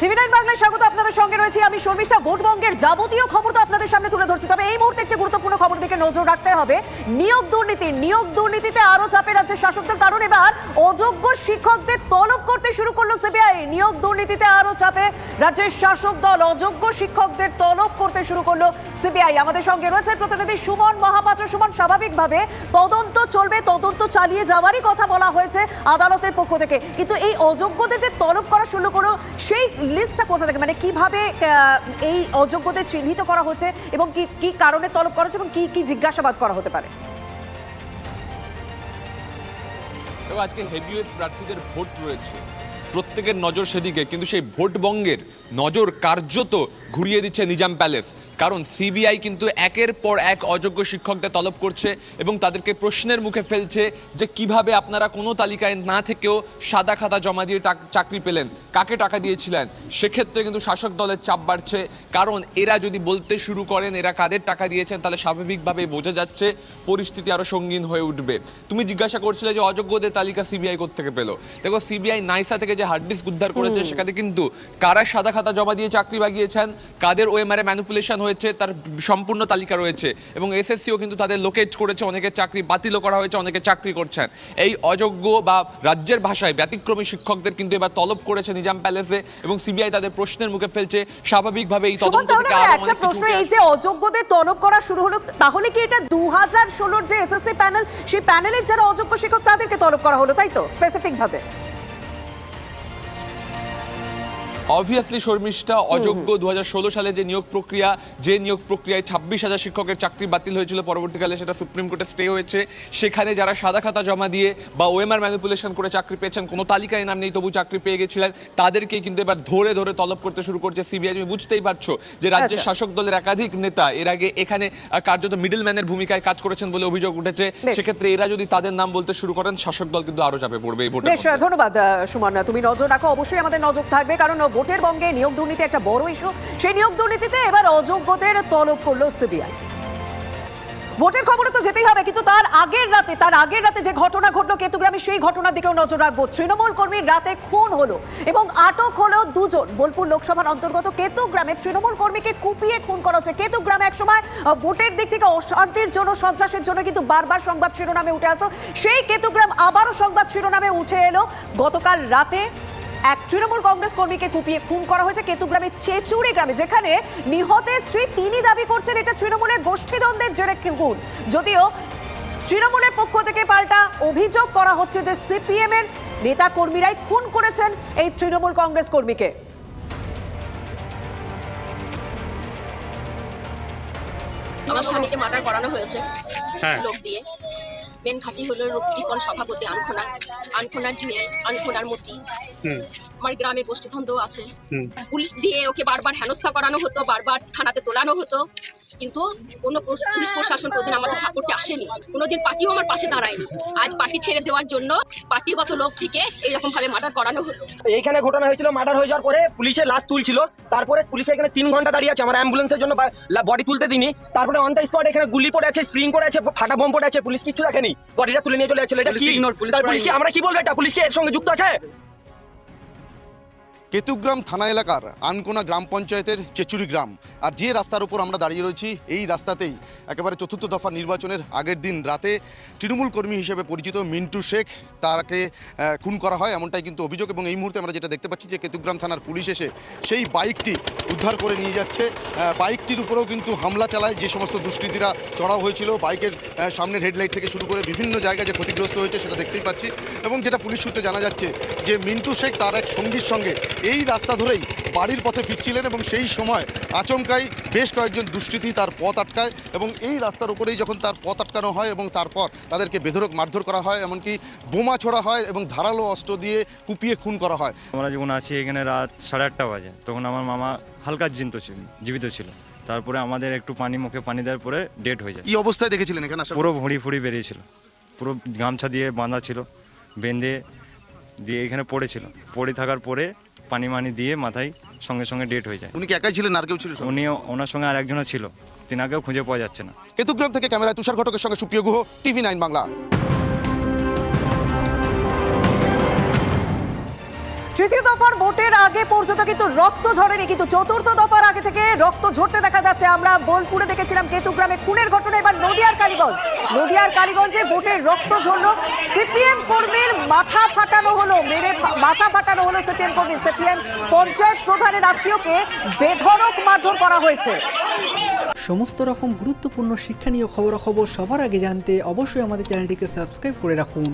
TV nine বাংলায় স্বাগত আপনাদের সঙ্গে রয়েছে আমি শর্মিষ্ঠা। ভোটবঙ্গের যাবতীয় খবর তো আপনাদের সামনে তুলে ধরছি। তবে এই মুহূর্তে একটি গুরুত্বপূর্ণ খবর দিকে নজর রাখতে হবে। নিয়োগ দুর্নীতি, নিয়োগ দুর্নীতিতে আরও চাপে রাজ্যের শাসকদের। কারণ এবার অযোগ্য শিক্ষকদের তলব করতে শুরু করল সিবিআই। নিয়োগ দুর্নীতিতে আরও চাপে রাজ্যের শাসক দল। অযোগ্য শিক্ষকদের তলব করতে শুরু করল সিবিআই। আমাদের সঙ্গে রয়েছে প্রতিনিধি সুমন মহাপাত্র। সুমন, স্বাভাবিকভাবে তদন্ত চলবে, তদন্ত চালিয়ে যাওয়ারই কথা বলা হয়েছে আদালতের পক্ষ থেকে। কিন্তু এই অযোগ্যদের যে তলব করা শুরু করল, সেই লিস্টটা কোথা থেকে? মানে কীভাবে এই অযোগ্যদের চিহ্নিত করা হচ্ছে এবং কি কি কারণে তলব করা হচ্ছে এবং কি কি জিজ্ঞাসাবাদ করা হতে পারে? এবং আজকে হেভিওয়েট প্রার্থীদের ভোট রয়েছে। প্রত্যেকের নজর সেদিকে কিন্তু সেই ভোটবঙ্গের নজর কার্যত ঘুরিয়ে দিচ্ছে নিজাম প্যালেস। কারণ সিবিআই কিন্তু একের পর এক অযোগ্য শিক্ষকদের তলব করছে এবং তাদেরকে প্রশ্নের মুখে ফেলছে যে কীভাবে আপনারা কোনো তালিকায় না থেকেও সাদা খাতা জমা দিয়ে চাকরি পেলেন কাকে টাকা দিয়েছিলেন? সেক্ষেত্রে কিন্তু শাসক দলের চাপ বাড়ছে। কারণ এরা যদি বলতে শুরু করেন এরা কাদের টাকা দিয়েছেন তাহলে স্বাভাবিকভাবে বোঝা যাচ্ছে পরিস্থিতি আরও সঙ্গীন হয়ে উঠবে। তুমি জিজ্ঞাসা করছিলে যে অযোগ্যদের তালিকা সিবিআই থেকে পেল? দেখো সিবিআই নাইসা থেকে যে হার্ড ডিস্ক উদ্ধার করেছে সেখানে কিন্তু কারা সাদা খাতা জমা দিয়ে চাকরি বাগিয়েছেন? কাদের ওএমআর ম্যানিপুলেশন হয়েছে তার সম্পূর্ণ তালিকা রয়েছে। এবং এসএসসিও কিন্তু তাদের লোকেট করেছে অনেকের চাকরি বাতিলও করা হয়েছে অনেকে চাকরি করছেন। এই অযোগ্য বা রাজ্যের ভাষায় ব্যতিক্রমী শিক্ষকদের কিন্তু এবার তলব করেছে নিজাম প্যালেসে এবং সিবিআই তাদের প্রশ্নের মুখে ফেলছে। স্বাভাবিকভাবে এই তদন্ত একটা প্রশ্ন এই যে অযোগ্যদের তলব করা শুরু হলো তাহলে কি এটা দু হাজার ষোলোর যে এসএসসি প্যানেল সেই প্যানেলের যারা অযোগ্য শিক্ষক তাদেরকে তলব করা হলো তাই তো? স্পেসিফিক অবভিয়াসলি শর্মিষ্ঠা অযোগ্য দু হাজার ষোলো সালে যে নিয়োগ প্রক্রিয়া যে নিয়োগ প্রক্রিয়ায় ছাব্বিশ হাজার শিক্ষকের চাকরি বাতিল হয়েছিল পরবর্তীকালে সেটা সুপ্রিম কোর্টে স্টে হয়েছে। সেখানে যারা সাদা খাতা জমা দিয়ে বা ওএমআর ম্যানিপুলেশন করে চাকরি পেয়েছেন কোনো তালিকায় নাম নেই তবু চাকরি পেয়ে গেছিলেন তাদেরকেই কিন্তু এবার ধরে ধরে তলব করতে শুরু করছে সিবিআই তুমি বুঝতেই পারছ যে রাজ্যের আচ্ছা। শাসক দলের একাধিক নেতা এর আগে এখানে কার্যত মিডল ম্যানের ভূমিকায় কাজ করেছেন বলে অভিযোগ উঠেছে। সেক্ষেত্রে এরা যদি তাদের নাম বলতে শুরু করেন শাসক দল কিন্তু আরও চাপে পড়বে এই মধ্যে। ধন্যবাদ সুমন। তুমি নজর রাখো অবশ্যই আমাদের নজর থাকবে কারণ ভোটের বঙ্গে নিয়োগ দুর্নীতি একটা বড় ইস্যু সেই নিয়োগ দুর্নীতিতে এবার অযোগ্যদের তলব করল সিবিআই ভোটের খবরে তো যেতেই হবে কিন্তু তার আগের রাতে তার আগের রাতে যে ঘটনা ঘটলো কেতুগ্রামে সেই ঘটনার দিকেও নজর রাখব। তৃণমূল কর্মীর রাতে খুন হলো এবং আটক হলো দুজন। বোলপুর লোকসভার অন্তর্গত কেতুগ্রামে তৃণমূল কর্মীকে কুপিয়ে খুন করা হচ্ছে। কেতুগ্রামে একসময় আহ, ভোটের দিক থেকে অশান্তির জন্য সন্ত্রাসের জন্য কিন্তু বারবার সংবাদ শিরোনামে উঠে আসতো। সেই কেতুগ্রাম আবারও সংবাদ শিরোনামে উঠে এলো। গতকাল রাতে এক তৃণমূল কংগ্রেস কর্মীকে কুপিয়ে খুন করা হয়েছে কেতুগ্রামের চেচুড়ি গ্রামে যেখানে নিহতের স্ত্রী তিনি দাবি করছেন এটা তৃণমূলের গোষ্ঠীদ্বন্দ্বের জেরে খুন। যদিও তৃণমূলের পক্ষ থেকে পাল্টা অভিযোগ করা হচ্ছে যে সিপিএম এর নেতা কর্মীরাই খুন করেছেন এই তৃণমূল কংগ্রেস কর্মীকে। আমার স্বামীকে মার্ডার করানো হয়েছে হ্যাঁ। লোক দিয়ে। মেন ঘাটি হলো রক্তিপন সভাপতি আনখোনা আনখোনার জুয়েল আনখোনার মতি। আমার গ্রামে গোষ্ঠীদ্বন্দ্ব আছে। পুলিশ দিয়ে ওকে বারবার হেনস্থা করানো হতো বারবার থানাতে তোলানো হতো। কিন্তু কোনো পুলিশ পুলিশ প্রশাসন কোনোদিন আমাদের সাপোর্টে আসেনি। কোনোদিন পার্টিও আমার পাশে দাঁড়ায়নি। আজ পার্টি ছেড়ে দেওয়ার জন্য পার্টিগত লোক থেকে এইরকম ভাবে মার্ডার করানো হলো। এইখানে ঘটনা হয়েছিল মার্ডার হয়ে যাওয়ার পরে পুলিশের লাশ তুলছিল। তারপরে পুলিশে এখানে তিন ঘণ্টা দাঁড়িয়ে আছে। আমার অ্যাম্বুলেন্সের জন্য বডি তুলতে দিনি তারপরে অন দ্য স্পট এখানে গুলি পড়ে আছে স্প্রিং করে আছে ফাটা বোম পড়ে আছে। পুলিশ কিছু দেখেনি। বডিটা তুলে নিয়ে চলে যাচ্ছিল। এটা কি? পুলিশ ignore, পুলিশ তার পুরো পুলিশ কি আমরা কি বলব? এটা পুলিশ কি এর সঙ্গে যুক্ত আছে? কেতুগ্রাম থানা এলাকার আনকোনা গ্রাম পঞ্চায়েতের চেচুরি গ্রাম। আর যে রাস্তার উপর আমরা দাঁড়িয়ে রয়েছি, এই রাস্তাতেই একেবারে চতুর্থ দফা নির্বাচনের আগের দিন রাতে তৃণমূল কর্মী হিসেবে পরিচিত মিন্টু শেখ তাকে খুন করা হয় এমনটাই কিন্তু অভিযোগ এবং এই মুহূর্তে আমরা যেটা দেখতে পাচ্ছি যে কেতুগ্রাম থানার পুলিশ এসে সেই বাইকটি উদ্ধার করে নিয়ে যাচ্ছে। বাইকটির উপরেও কিন্তু হামলা চালায় যে সমস্ত দুষ্কৃতীরা চড়াও হয়েছিল। বাইকের সামনের হেডলাইট থেকে শুরু করে বিভিন্ন জায়গায় যে ক্ষতিগ্রস্ত হয়েছে সেটা দেখতেই পাচ্ছি। এবং যেটা পুলিশ সূত্রে জানা যাচ্ছে যে মিন্টু শেখ তার এক সঙ্গীর সঙ্গে এই রাস্তা ধরেই বাড়ির পথে ফিরছিলেন এবং সেই সময় আচমকাই বেশ কয়েকজন দুষ্কৃতী তার পথ আটকায় এবং এই রাস্তার উপরেই যখন তার পথ আটকানো হয় এবং তারপর তাদেরকে বেধরক মারধর করা হয় এমনকি বোমা ছোড়া হয় এবং ধারালো অস্ত্র দিয়ে কুপিয়ে খুন করা হয়। আমরা যখন আসি এখানে রাত সাড়ে আটটা বাজে তখন আমার মামা হালকা জিন্ত ছিল জীবিত ছিল। তারপরে আমাদের একটু পানি মুখে পানি দেওয়ার পরে ডেট হয়ে যায়। এই অবস্থায় দেখেছিলেন এখানে পুরো? ভুঁড়ি ফুড়ি বেরিয়েছিল পুরো গামছা দিয়ে বাঁধা ছিল বেঁধে দিয়ে এখানে পড়েছিল। পড়ে থাকার পরে পানি মানি দিয়ে মাথায় সঙ্গে সঙ্গে ডেট হয়ে যায়। উনি কি একাই ছিলেন আর কেউ ছিল? উনি ওনার সঙ্গে আর একজনও ছিল তিনাকেও খুঁজে পাওয়া যাচ্ছে না। কেতুগ্রাম থেকে ক্যামেরা তুষার ঘটকের সঙ্গে সুপ্রিয় গুহ টিভি নাইন বাংলা। তৃতীয় দফার ভোটের আগে পর্যন্ত কিন্তু রক্ত ঝরেনি কিন্তু চতুর্থ দফার আগে থেকে রক্ত ঝরতে দেখা যাচ্ছে। আমরা বোলপুরে দেখেছিলাম কেতুগ্রামে খুনের ঘটনা এবার নদিয়ার কালীগঞ্জ। নদিয়ার কালীগঞ্জে ভোটের রক্ত ঝরল। সিপিএম কর্মীর মাথা ফাটানো হলো, মেরে মাথা ফাটানো হলো সিপিএম কর্মী। সিপিএম পঞ্চায়েত প্রধানের আত্মীয়কে বেধরক মারধর করা হয়েছে। সমস্ত রকম গুরুত্বপূর্ণ শিক্ষণীয় খবরাখবর সবার আগে জানতে অবশ্যই আমাদের চ্যানেলটিকে সাবস্ক্রাইব করে রাখুন।